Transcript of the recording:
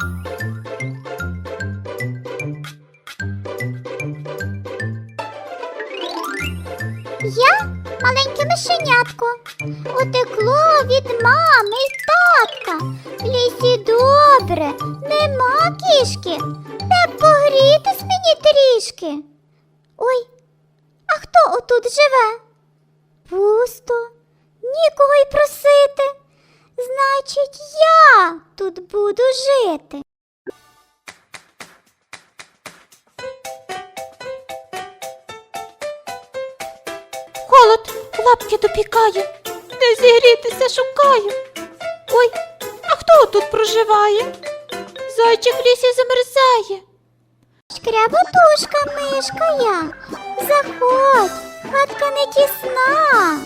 Я маленьке мишенятко, утекло від мами й татка. В лісі добре, нема кішки, де погрітись мені трішки. Ой, а хто отут живе? Пусто, Значить, я тут буду жити. Холод лапки допікає, де зігрітися шукаю. Ой, а хто тут проживає? Зайчик в лісі замерзає. Шкряботушка, мишка я, заходь, хатка не тісна.